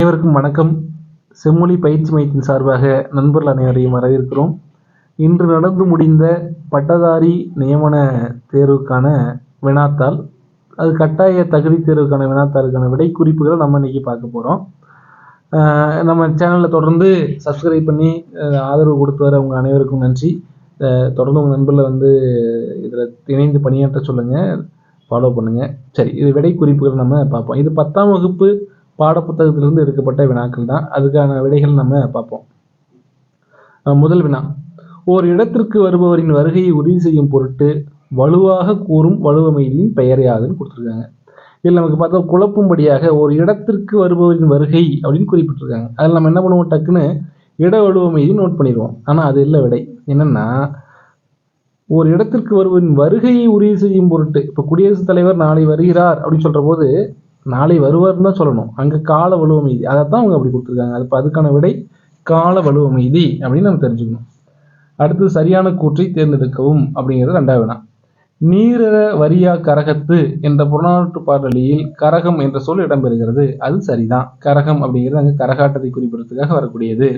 அனைவருக்கும் வணக்கம். செம்மொழி பயிற்சி மையத்தின் சார்பாக நண்பர்கள் அனைவரையும் வரவேற்கிறோம். இன்று நடந்து முடிந்த பட்டதாரி நியமன தேர்வுக்கான வினாத்தாள் அது கட்டாய தகுதி தேர்வுக்கான வினாத்தாளுக்கான விடை குறிப்புகளை நம்ம இன்னைக்கு பார்க்க போகிறோம் நம்ம சேனலில் தொடர்ந்து சப்ஸ்கிரைப் பண்ணி ஆதரவு கொடுத்து வர உங்கள் அனைவருக்கும் நன்றி. தொடர்ந்து உங்கள் நண்பர்களை வந்து இதில் இணைந்து பணியாற்ற சொல்லுங்கள் ஃபாலோ பண்ணுங்கள் சரி இது விடை குறிப்புகள் நம்ம பார்ப்போம். இது பத்தாம் வகுப்பு பாடப்புத்தகத்திலிருந்து எடுக்கப்பட்ட வினாக்கள் தான். அதுக்கான விடைகள் நம்ம பார்ப்போம். முதல் வினா. ஓர் இடத்திற்கு வருபவரின் வருகையை உறுதி செய்யும் பொருட்டு வலுவாக கூறும் வலுவமைதியின் பெயர் யாதுன்னு கொடுத்துருக்காங்க. இதில் நமக்கு பார்த்தா குழப்பும்படியாக ஒரு இடத்திற்கு வருபவரின் வருகை அப்படின்னு குறிப்பிட்டிருக்காங்க. அதில் நம்ம என்ன பண்ணுவோம்? டக்குன்னு இட வலுவமைதி நோட் பண்ணிடுவோம். ஆனால் அது இல்லை விடை. என்னன்னா ஒரு இடத்திற்கு வருவரின் வருகையை உறுதி செய்யும் பொருட்டு இப்போ குடியரசுத் தலைவர் நாளை வருகிறார் அப்படின்னு சொல்கிற போது நாளை வருவார்னு தான் சொல்லணும். அங்கே கால வலுவமைதி அதை தான் அவங்க அப்படி கொடுத்துருக்காங்க. அது அதுக்கான விடை கால வலுவமைதி அப்படின்னு நம்ம தெரிஞ்சுக்கணும். அடுத்து சரியான கூற்றை தேர்ந்தெடுக்கவும் அப்படிங்கிறது ரெண்டாவது வினா. நீரர வரியா கரகத்து என்ற புறநானூற்று பாடலியில் கரகம் என்ற சொல் இடம்பெறுகிறது. அது சரிதான். கரகம் அப்படிங்கிறது அங்கே கரகாட்டத்தை குறிப்பிடுறதுக்காக வரக்கூடியது.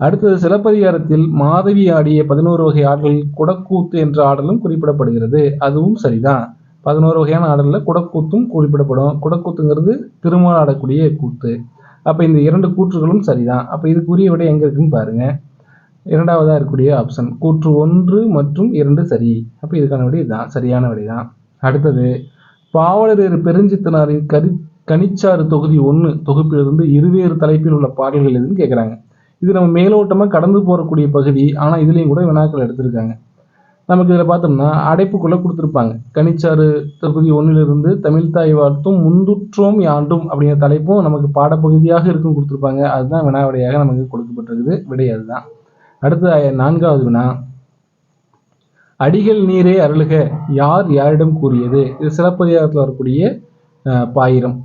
அடுத்தது சிலப்பதிகாரத்தில் மாதவி ஆடிய பதினோரு வகை ஆடல்களில் குடக்கூத்து என்ற ஆடலும் குறிப்பிடப்படுகிறது. அதுவும் சரிதான். பதினோரு வகையான ஆடலில் குடக்கூத்தும் குறிப்பிடப்படும். குடக்கூத்துங்கிறது திருமால் ஆடக்கூடிய கூத்து. அப்போ இந்த இரண்டு கூற்றுகளும் சரிதான். அப்போ இதுக்குரிய விடை எங்கே இருக்குன்னு பாருங்கள் இரண்டாவதாக இருக்கக்கூடிய ஆப்ஷன் கூற்று ஒன்று மற்றும் இரண்டு சரி. அப்போ இதுக்கான விடை இதுதான் சரியான விடை தான். அடுத்தது பாவலரேறு பெருஞ்சித்தனாரின் கரி கனிச்சாறு தொகுதி ஒன்று தொகுப்பிலிருந்து இருவேறு தலைப்பில் உள்ள பாடல்கள் எதுன்னு கேட்குறாங்க இது நம்ம மேலோட்டமாக கடந்து போகக்கூடிய பகுதி. ஆனால் இதுலேயும் கூட வினாக்கள் எடுத்திருக்காங்க. நமக்கு இதில் பார்த்தோம்னா அடைப்புக்குள்ளே கொடுத்துருப்பாங்க. கனிச்சாறு தொகுதி ஒன்றிலிருந்து தமிழ்தாய் வாழ்த்தும் முந்துற்றோம் யாண்டும் அப்படிங்கிற தலைப்பும் நமக்கு பாடப்பகுதியாக இருக்கும் கொடுத்துருப்பாங்க. அதுதான் வினா விடையாக நமக்கு கொடுக்கப்பட்டிருக்குது. விடை அதுதான். அடுத்த நான்காவது வினா. அடிகள் நீரே அருளுக யார் யாரிடம் கூறியது? இது சிலப்பதிகாரத்தில் வரக்கூடிய பாயிரம்.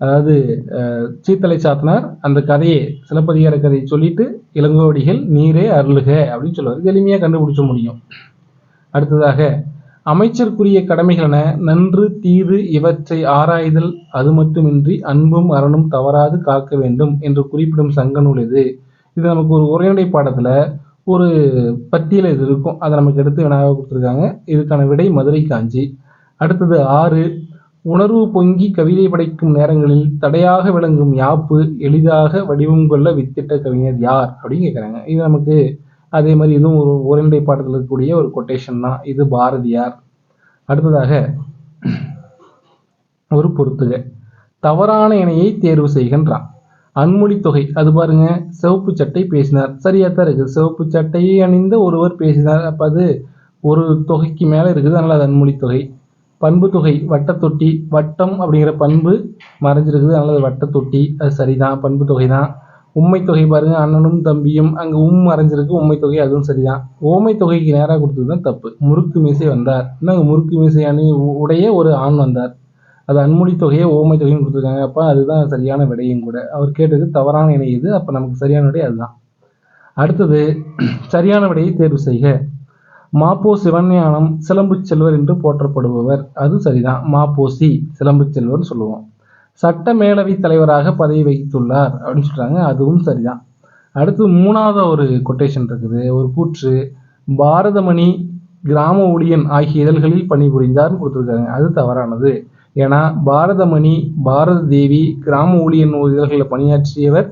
அதாவது அஹ், சீத்தலை சாத்தனார் அந்த கதையை சிலப்பதிகார கதையை சொல்லிட்டு இளங்கோவடிகள் நீரே அருளுக அப்படின்னு சொல்லுவார். எளிமையாக கண்டுபிடிச்ச முடியும். அடுத்ததாக அமைச்சருக்குரிய கடமைகளென நன்று தீது இவற்றை ஆராய்தல் அது மட்டுமின்றி அன்பும் அறனும் தவறாது காக்க வேண்டும் என்று குறிப்பிடும் சங்க நூல் இது. இது நமக்கு ஒரு உரைநடை பாடத்தில் ஒரு பத்தியில் இது இருக்கும். அதை நமக்கு எடுத்து வினாவாக கொடுத்துருக்காங்க. இதுக்கான விடை மதுரை காஞ்சி. அடுத்தது ஆறு உணர்வு பொங்கி கவிதை படைக்கும் நேரங்களில் தடையாக விளங்கும் யாப்பு எளிதாக வடிவம் கொள்ள வித்திட்ட கவிஞர் யார் அப்படின்னு கேட்குறாங்க இது நமக்கு அதே மாதிரி இதுவும் ஒரு உரைநடை பாடத்தில் இருக்கக்கூடிய ஒரு கொட்டேஷன் தான். இது பாரதியார். அடுத்ததாக ஒரு பொறுத்துக தவறான இணையை தேர்வு செய்கின்றான். அன்மொழி தொகை அது பாருங்க சிவப்பு சட்டை பேசினார். சரியா தான் இருக்குது. சிவப்பு சட்டையை அணிந்த ஒருவர் பேசினார். அப்போ அது ஒரு தொகைக்கு மேலே இருக்குது. அதனால் அது அன்மொழி தொகை. பண்பு தொகை வட்டத்தொட்டி வட்டம் அப்படிங்கிற பண்பு மறைஞ்சிருக்குது. அதனால் அது வட்டத்தொட்டி அது சரிதான். பண்பு தொகை தான் உண்மை தொகை பாருங்க அண்ணனும் தம்பியும் அங்க உம் மறைஞ்சிருக்கு உண்மை தொகை அதுவும் சரிதான். ஓமை தொகைக்கு நேராக கொடுத்தது தான் தப்பு. முறுக்கு மீசை வந்தார். இன்னும் முறுக்கு மீசை அணி உடைய ஒரு ஆண் வந்தார். அது அன்மொழி தொகையை ஓமை தொகையும் கொடுத்துருக்காங்க. அப்போ அதுதான் சரியான விடையும் கூட. அவர் கேட்டது தவறான இணை இது. அப்போ நமக்கு சரியான விடை அதுதான். அடுத்தது சரியான விடையை தேர்வு செய்க. மாப்போ சிவஞானம் சிலம்பு செல்வர் என்று போற்றப்படுபவர். அது சரிதான். மாப்போசி சிலம்பு செல்வர்னு சொல்லுவோம். சட்டமேலவை தலைவராக பதவி வகித்துள்ளார் அப்படின்னு சொல்கிறாங்க அதுவும் சரிதான். அடுத்து மூணாவது ஒரு கொட்டேஷன் இருக்குது. ஒரு கூற்று பாரதமணி கிராம ஊழியன் ஆகிய இதழ்களில் பணிபுரிந்தார்னு கொடுத்துருக்காங்க. அது தவறானது. ஏன்னா பாரதமணி பாரத தேவி கிராம ஊழியன் இதழ்களில் பணியாற்றியவர்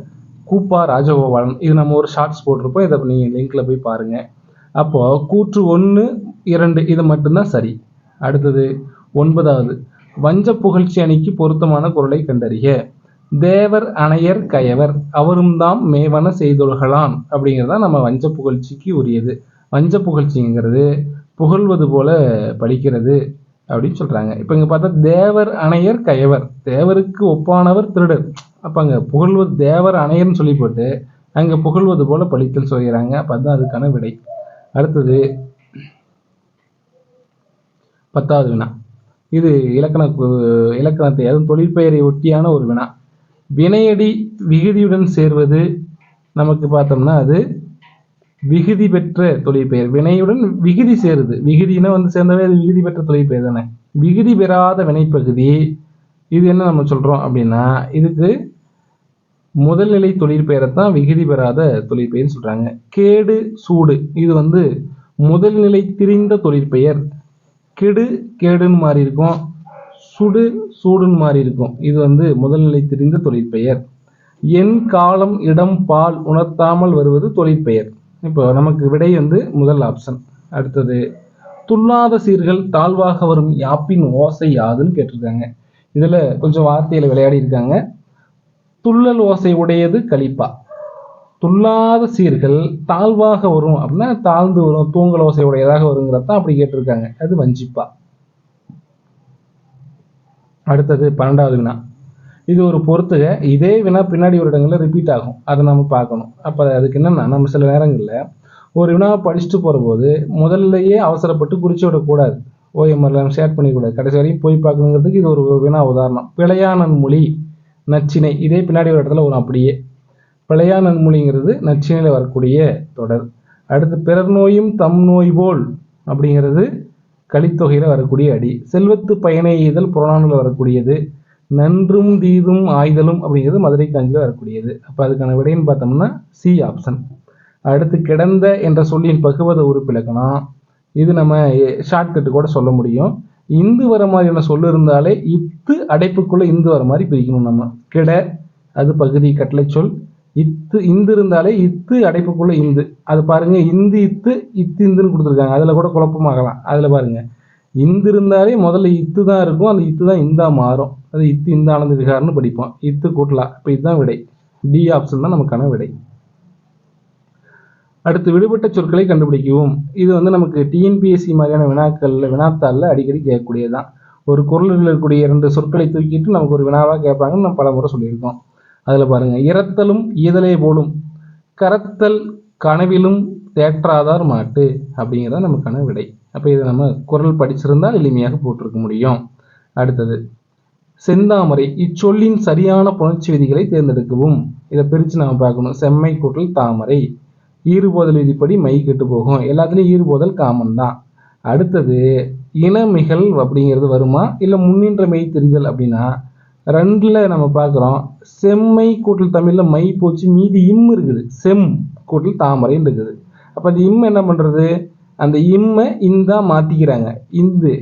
கூப்பா ராஜகோபாலன். இது நம்ம ஒரு ஷார்ட்ஸ் போட்டிருப்போம். இதை நீங்கள் லிங்க்ல போய் பாருங்க. அப்போ கூற்று ஒன்று இரண்டு இது மட்டும்தான் சரி. அடுத்தது ஒன்பதாவது. வஞ்ச புகழ்ச்சி அணிக்கு பொருத்தமான குரலை கண்டறிக. தேவர் அணையர் கயவர் அவரும் தாம் மேவன செய்தொழுகலான் அப்படிங்கிறது தான் நம்ம வஞ்ச புகழ்ச்சிக்கு உரியது. வஞ்ச புகழ்ச்சிங்கிறது புகழ்வது போல படிக்கிறது அப்படின்னு சொல்கிறாங்க இப்போ இங்கே பார்த்தா தேவர் அணையர் கயவர். தேவருக்கு ஒப்பானவர் திருடர். அப்போ அங்கே புகழ்வது தேவர் அணையர்னு சொல்லி போட்டு அங்கே புகழ்வது போல பழித்தல் சொல்கிறாங்க. அப்போ அதுதான் அதுக்கான விடை. அடுத்தது பத்தாவது வினா. இது இலக்கண இலக்கணத்தை அதுவும் தொழிற்பெயரை ஒட்டியான ஒரு வினா. வினையடி விகுதியுடன் சேர்வது நமக்கு பார்த்தோம்னா அது விகுதி பெற்ற தொழிற்பெயர். வினையுடன் விகுதி சேருது. விகுதினா வந்து சேர்ந்தவே அது விகுதி பெற்ற தொழிற்பெயர் தானே. விகுதி பெறாத வினைப்பகுதி இது என்ன நம்ம சொல்கிறோம் அப்படின்னா இதுக்கு முதல்நிலை தொழிற்பெயரைத்தான் விகுதி பெறாத தொழிற்பெயர்னு சொல்கிறாங்க கேடு சூடு இது வந்து முதல்நிலை திரிந்த தொழிற்பெயர். கெடு கேடுன்னு மாறி இருக்கும் சுடு சூடுன்னு மாறி இருக்கும் இது வந்து முதல்நிலை தெரிந்த தொழிற்பெயர். என் காலம் இடம் பால் உணர்த்தாமல் வருவது தொழிற்பெயர். இப்போ நமக்கு விடை வந்து முதல் ஆப்ஷன் அடுத்தது துல்லாத சீர்கள் தாழ்வாக வரும் யாப்பின் ஓசை யாதுன்னு கேட்டிருக்காங்க. இதில் கொஞ்சம் வார்த்தையில் விளையாடி இருக்காங்க துள்ளல் ஓசை உடையது கலிப்பா. துல்லாத சீர்கள் தாழ்வாக வரும் அப்படின்னா தாழ்ந்து வரும் தூங்கல் ஓசை உடையதாக வருங்கிறதான் அப்படி கேட்டிருக்காங்க. அது வஞ்சிப்பா. அடுத்தது பன்னெண்டாவது வினா. இது ஒரு பொறுத்துக. இதே வினா பின்னாடி ஒரு இடங்களில் ரிப்பீட் ஆகும். அதை நம்ம பார்க்கணும். அப்போ அதுக்கு என்னென்னா நம்ம சில நேரங்களில் ஒரு வினாவை படிச்சுட்டு போகிற போது அவசரப்பட்டு குறிச்சு விடக்கூடாது. ஓஎம்ஆர்ல நம்ம ஷேர் பண்ணிக்கூடாது. கடைசி வரையும் போய் பார்க்கணுங்கிறதுக்கு இது ஒரு வினா உதாரணம். பிழையானன் மொழி நச்சினை இதே பின்னாடி ஒரு இடத்துல வரும் அப்படியே. பிழையானன் நன்மொழிங்கிறது நச்சினையில் வரக்கூடிய தொடர். அடுத்து பிறர் நோயும் தம் நோய் போல் அப்படிங்கிறது கலித்தொகையில் வரக்கூடிய அடி. செல்வத்து பயனை எய்தல் புறநானூரில் வரக்கூடியது. நன்றும் தீதும் ஆய்தலும் அப்படிங்கிறது மதுரை காஞ்சியில் வரக்கூடியது. அப்போ அதுக்கான விடைன்னு பார்த்தோம்னா சி ஆப்ஷன். அடுத்து கிடந்த என்ற சொல்லின் பகுவத உறுப்பிலக்கணம் இது நம்ம ஷார்ட்கட்டு கூட சொல்ல முடியும். இந்து வர மாதிரியான சொல்லு இருந்தாலே இத்து அடைப்புக்குள்ளே இந்து வர மாதிரி பிரிக்கணும் நம்ம. கிட அது பகுதி கட்டளை சொல். இத்து இந்து இருந்தாலே இத்து அடைப்புக்குள்ள இந்து. அது பாருங்க இந்து இத்து இத்து இந்துன்னு கொடுத்துருக்காங்க. அதில் கூட குழப்பமாகலாம். அதில் பாருங்க இந்து இருந்தாலே முதல்ல இத்து தான் இருக்கும். அந்த இத்து தான் இந்தா மாறும். அது இத்து இந்த ஆனந்த விகாரம்னு படிப்போம். இத்து கூட்டலாம் இப்போ இதுதான் விடை. டி ஆப்ஷன் தான் நமக்கான விடை. அடுத்து விடுபட்ட சொற்களை கண்டுபிடிக்கவும். இது வந்து நமக்கு டிஎன்பிஎஸ்சி மாதிரியான வினாக்களில் வினாத்தாளில் அடிக்கடி கேட்கக்கூடியதுதான். ஒரு குரலில் இருக்கக்கூடிய இரண்டு சொற்களை தூக்கிட்டு நமக்கு ஒரு வினாவாக கேட்பாங்கன்னு நம்ம பல முறை சொல்லியிருக்கோம். அதில் பாருங்கள் இறத்தலும் ஈதலே போலும் கரத்தல் கனவிலும் தேற்றாதார் மாட்டு அப்படிங்கிறத நமக்கான விடை. அப்போ இதை நம்ம குரல் படிச்சிருந்தால் எளிமையாக போட்டிருக்க முடியும். அடுத்தது செந்தாமரை இச்சொல்லின் சரியான புணர்ச்சி விதிகளை தேர்ந்தெடுக்கவும். இதை பிரித்து நம்ம பார்க்கணும். செம்மை கூட்டல் தாமரை ஈறுபோதல் விதிப்படி மை கெட்டு போகும். எல்லாத்துலேயும் ஈறுபோதல் காமன் தான். அடுத்தது இனமிகல் அப்படிங்கிறது வருமா? இல்லை முன்னின்ற மெய் தெரிதல் அப்படின்னா ரெண்டில் நம்ம பார்க்குறோம் செம்மை கூட்டல் தமிழில் மை போச்சு மீதி இம் இருக்குது. செம் கூட்டல் தாமரைன்னு இருக்குது. அப்போ அந்த இம் என்ன பண்ணுறது அந்த இம்மை இந்தா மாற்றிக்கிறாங்க இந்து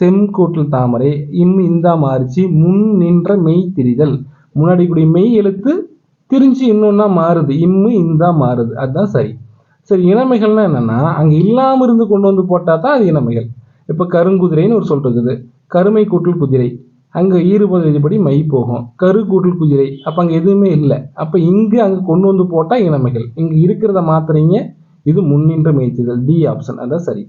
செம் கூட்டல் தாமரை இம் இந்தா மாறிச்சு முன் நின்ற மெய் திரிதல். முன்னாடி கூடிய மெய் எழுத்து திரிஞ்சு இன்னொன்னா மாறுது. இம்மு இந்தா மாறுது. அதுதான் சரி. சரி இனமைகள்னா என்னன்னா அங்கே இல்லாமல் இருந்து கொண்டு வந்து போட்டால் தான் அது இனமைகள் இப்போ கருங்குதிரைன்னு ஒரு சொல் இருக்குது. கருமை கூட்டல் குதிரை. அங்கே ஈறுபோது விதிப்படி மை போகும் கரு கூட்டல் குதிரை. அப்போ அங்கே எதுவுமே இல்லை. அப்போ இங்கு அங்கே கொண்டு வந்து போட்டால் இனமைகள் இங்கே இருக்கிறத மாத்துறீங்க. இது முன்னின்ற மெய்த்துதல் டி ஆப்ஷன் அதான் சரி.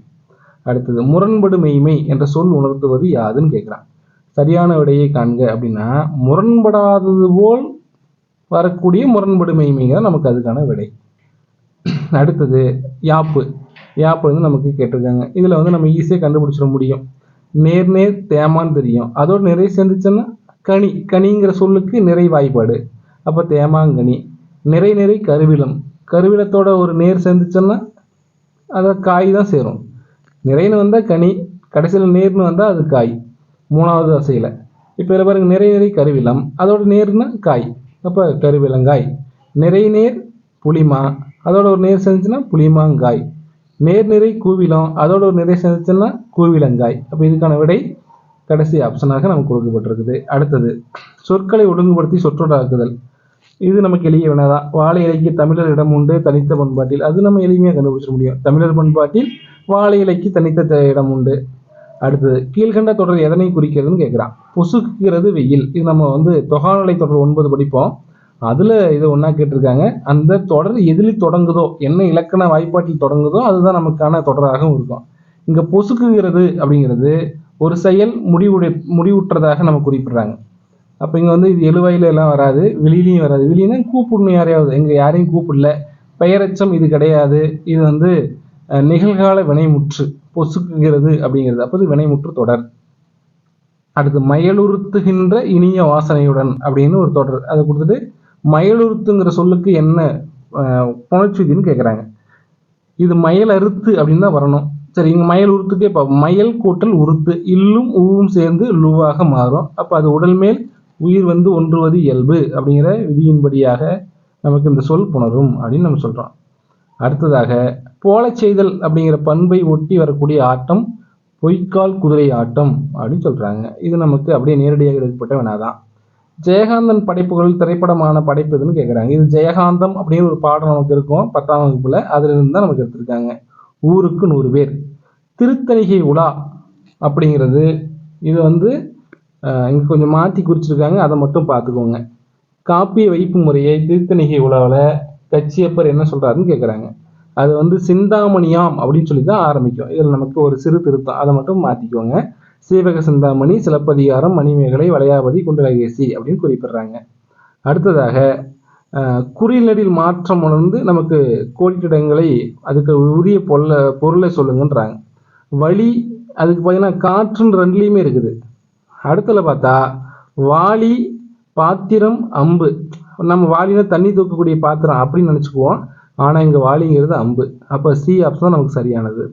அடுத்தது முரண்படு மெய்மை என்ற சொல் உணர்த்துவது யாதுன்னு கேட்குறான் சரியான விடையை காண்க அப்படின்னா முரண்படாதது போல் வரக்கூடிய முரண்படு மெய்மைங்க நமக்கு அதுக்கான விடை. அடுத்தது யாப்பு. யாப்பு வந்து நமக்கு கேட்டிருக்காங்க. இதில் வந்து நம்ம ஈஸியாக கண்டுபிடிச்சிட முடியும். நேர் நேர் தேமான்னு தெரியும். அதோட நிறை சேர்ந்துச்சுன்னா கனி கனிங்கிற சொல்லுக்கு நிறை வாய்ப்பாடு அப்போ தேமாங்கனி. நிறை நிறை கருவிலம் கருவிலத்தோட ஒரு நேர் சேர்ந்துச்சுன்னா அதை காய் தான் சேரும். நிறைன்னு வந்தால் கனி கடைசியில் நேர்னு வந்தால் அது காய். மூணாவது அசையில் இப்போ இதில் பாருங்க நிறை நிறை கருவிலம் அதோட நேர்னா காய். அப்போ கருவிலங்காய் நிறை நேர் புளிமா. அதோட ஒரு நேர் சேர்ந்துச்சுன்னா புளிமாங்காய். நேர் நிறை கூவிலம். அதோட ஒரு நிறை சேர்ந்துச்சுன்னா கூவிலங்காய். அப்போ இதுக்கான விடை கடைசி ஆப்ஷனாக நமக்கு கொடுக்கப்பட்டிருக்குது. அடுத்தது சொற்களை ஒழுங்குபடுத்தி சொற்றொடாக்குதல் இது நமக்கு எளிய வினாதான். வாழை இலைக்கு தமிழர் இடம் உண்டு தனித்த பண்பாட்டில். அது நம்ம எளிமையாக கண்டுபிடிச்சிட முடியும். தமிழர் பண்பாட்டில் வாழை இலைக்கு தனித்த இடம் உண்டு. அடுத்தது கீழ்கண்ட தொடர் எதனை குறிக்கிறதுன்னு கேட்குறான் பொசுக்குகிறது வெயில். இது நம்ம வந்து தொகாநிலை தொடர் ஒன்பது படிப்போம். அதில் இதை ஒன்றா கேட்டிருக்காங்க. அந்த தொடர் எதில் தொடங்குதோ என்ன இலக்கண வாய்ப்பாட்டில் தொடங்குதோ அதுதான் நமக்கான தொடராகவும் இருக்கும். இங்கே பொசுக்குகிறது அப்படிங்கிறது ஒரு செயல் முடிவுடைய முடிவுற்றதாக நம்ம குறிப்பிடுறாங்க. அப்போ இங்கே வந்து இது எழுவாயில எல்லாம் வராது வெளியிலையும் வராது. வெளியினா கூப்பிடணும் யாரையாவது. எங்கள் யாரையும் கூப்பிடல. பெயரச்சம் இது கிடையாது. இது வந்து நிகழ்கால வினைமுற்று பொசுக்குகிறது அப்படிங்கிறது. அப்போ இது வினைமுற்று தொடர். அடுத்து மயலுறுத்துகின்ற இனிய வாசனையுடன் அப்படின்னு ஒரு தொடர். அதை கொடுத்துட்டு மயலுறுத்துங்கிற சொல்லுக்கு என்ன அஹ், கேட்குறாங்க இது மயல் அறுத்து அப்படின்னு தான் வரணும். சரி இங்கே மயல் உருத்துக்கே இப்போ மயல் கூட்டல் உருத்து இல்லும் ஊவும் சேர்ந்து லுவாக மாறும். அப்போ அது உடல் மேல் உயிர் வந்து ஒன்றுவது இயல்பு அப்படிங்கிற விதியின்படியாக நமக்கு இந்த சொல் புணரும் அப்படின்னு நம்ம சொல்கிறோம் அடுத்ததாக போலச் செய்தல் அப்படிங்கிற பண்பை ஒட்டி வரக்கூடிய ஆட்டம் பொய்க்கால் குதிரை ஆட்டம் அப்படின்னு சொல்கிறாங்க இது நமக்கு அப்படியே நேரடியாக எடுக்கப்பட்ட வினாதான். ஜெயகாந்தன் படைப்புகள் திரைப்படமான படைப்பு எதுன்னு கேட்குறாங்க இது ஜெயகாந்தம் அப்படின்னு ஒரு பாடம் நமக்கு இருக்கும். பத்தாம் வகுப்புல அதுலேருந்து தான் நமக்கு எடுத்திருக்காங்க. ஊருக்கு நூறு பேர். திருத்தணிகை உலா அப்படிங்கிறது இது வந்து இங்கே கொஞ்சம் மாற்றி குறிச்சிருக்காங்க. அதை மட்டும் பார்த்துக்கோங்க. காப்பிய வைப்பு முறையை திருத்தணிகை உலாவில் கச்சியப்பர் என்ன சொல்கிறாருன்னு கேட்குறாங்க அது வந்து சிந்தாமணியாம் அப்படின்னு சொல்லி தான் ஆரம்பிக்கும். இதில் நமக்கு ஒரு சிறு திருத்தம். அதை மட்டும் மாற்றிக்கோங்க சீவக சிந்தாமணி சிலப்பதிகாரம் மணிமேகலை வளையாபதி குண்டலகேசி அப்படின்னு குறிப்பிடுறாங்க. அடுத்ததாக குறிநெடில் மாற்றம் உணர்ந்து நமக்கு கோடிட்டிடங்களை அதுக்கு உரிய பொருளை பொருளை சொல்லுங்கன்றாங்க. வழி அதுக்கு பார்த்தீங்கன்னா காற்றுன்னு ரெண்டுலேயுமே இருக்குது. அடுத்தல பார்த்தா வாளி பாத்திரம் அம்பு. நம்ம வாளினா தண்ணி தூக்கக்கூடிய பாத்திரம் அப்படின்னு நினச்சிக்குவோம். ஆனால் இங்கே வாளிங்கிறது அம்பு. அப்போ சி ஆப்ஷன் தான் நமக்கு சரியானது.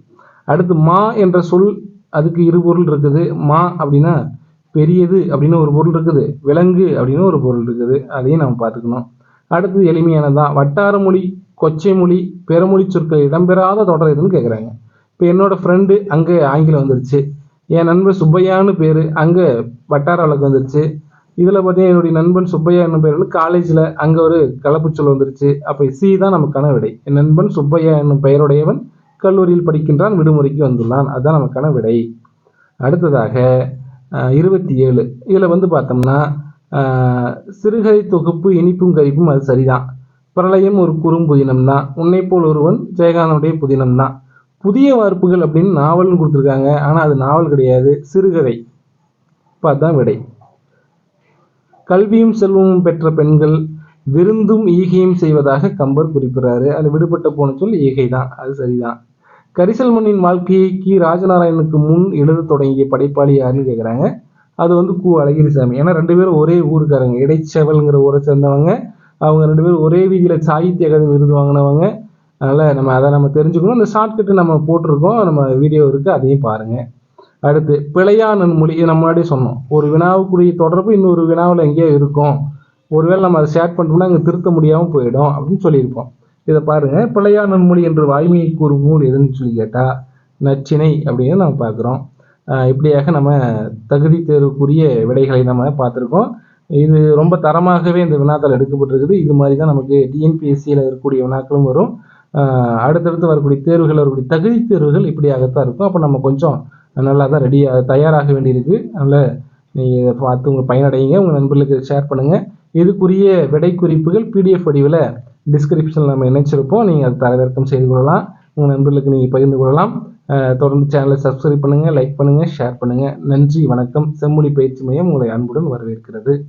அடுத்து மா என்ற சொல் அதுக்கு இரு பொருள் இருக்குது. மா அப்படின்னா பெரியது அப்படின்னு ஒரு பொருள் இருக்குது. விலங்கு அப்படின்னு ஒரு பொருள் இருக்குது. அதையும் நம்ம பார்த்துக்கணும். அடுத்தது எளிமையானதான் வட்டார மொழி கொச்சை மொழி பிறமொழி சொற்கள் இடம்பெறாத தொடர் எதுன்னு கேட்குறாங்க இப்போ என்னோடய ஃப்ரெண்டு அங்கே ஆங்கிலம் வந்துருச்சு. என் நண்பர் சுப்பையான்னு பேர் அங்கே வட்டார வழக்கு வந்துருச்சு. இதில் பார்த்தீங்கன்னா என்னுடைய நண்பன் சுப்பையா என்னும் பேர் காலேஜில் அங்கே ஒரு கலப்புச்சொல் வந்துருச்சு. அப்போ சி தான் நமக்கான விடை. என் நண்பன் சுப்பையா என்னும் பெயருடையவன் கல்லூரியில் படிக்கின்றான் விடுமுறைக்கு வந்துள்ளான். அதுதான் நமக்கான விடை. அடுத்ததாக இருபத்தி ஏழு. இதில் வந்து பார்த்தோம்னா அஹ், சிறுகதை தொகுப்பு இனிப்பும் கரிப்பும் அது சரிதான். பிரளயம் ஒரு குறும்புதினம் தான் உன்னை போல் ஒருவன் ஜெயகாந்தனுடைய புதினம் தான் புதிய வார்ப்புகள் அப்படின்னு நாவல்னு கொடுத்துருக்காங்க. ஆனால் அது நாவல் கிடையாது சிறுகதை. இப்போ அதுதான் விடை. கல்வியும் செல்வமும் பெற்ற பெண்கள் விருந்தும் ஈகையும் செய்வதாக கம்பர் குறிப்பிடுறாரு. அதில் விடுபட்ட போன சொல் ஈகை தான் அது சரிதான். கரிசல்மண்ணின் வாழ்க்கையை கி ராஜநாராயணனுக்கு முன் எழுத தொடங்கிய படைப்பாளி யாருன்னு கேட்குறாங்க அது வந்து கு அழகிரிசாமி. ஏன்னா ரெண்டு பேரும் ஒரே ஊருக்காரங்க. இடைச்செவல்ங்கிற ஊரை சேர்ந்தவங்க. அவங்க ரெண்டு பேரும் ஒரே வீதியில் சாகித்ய அகாதமி விருது வாங்கினவங்க. அதனால் நம்ம அதை நம்ம தெரிஞ்சுக்கணும். இந்த ஷார்ட்கட்டு நம்ம போட்டிருக்கோம். நம்ம வீடியோ இருக்குது அதையும் பாருங்கள் அடுத்து பிழையானன் மொழி இது முன்னாடியே சொன்னோம். ஒரு வினாவுக்குரிய தொடர்பு இன்னொரு வினாவில் எங்கேயோ இருக்கும். ஒருவேளை நம்ம அதை ஷேர் பண்ணிட்டோம்னா அங்கே திருத்த முடியாமல் போயிடும் அப்படின்னு சொல்லியிருப்போம். இதை பாருங்க. பிள்ளையா நன்மொழி என்று வாய்மையை கூறும் நூல் எதுன்னு சொல்லி கேட்டால் நச்சினை அப்படின்னு நம்ம பார்க்குறோம். இப்படியாக நம்ம தகுதி தேர்வுக்குரிய விடைகளை நம்ம பார்த்துருக்கோம். இது ரொம்ப தரமாகவே இந்த வினாக்கள் எடுக்கப்பட்டிருக்குது. இது மாதிரி தான் நமக்கு டிஎன்பிஎஸ்சியில் இருக்கக்கூடிய வினாக்களும் வரும். அடுத்தடுத்து வரக்கூடிய தேர்வுகள் வரக்கூடிய தகுதி தேர்வுகள் இப்படியாகத்தான் இருக்கும். அப்போ நம்ம கொஞ்சம் நல்லா தான் ரெடியாக தயாராக வேண்டியிருக்கு. அதனால் நீங்கள் இதை பார்த்து உங்கள் பயனடையுங்க. உங்கள் நண்பர்களுக்கு ஷேர் பண்ணுங்கள் இதுக்குரிய விடை குறிப்புகள் பிடிஎஃப் வடிவில் டிஸ்கிரிப்ஷனில் நம்ம இணைச்சிருப்போம் நீங்கள் அதை தரவிறக்கம் செய்து கொள்ளலாம். உங்கள் நண்பர்களுக்கு நீங்கள் பகிர்ந்து கொள்ளலாம். அஹ் தொடர்ந்து சேனலை சப்ஸ்கிரைப் பண்ணுங்கள் லைக் பண்ணுங்கள் ஷேர் பண்ணுங்கள் நன்றி வணக்கம். செம்மொழி பயிற்சி மையம் உங்களை அன்புடன் வரவேற்கிறது.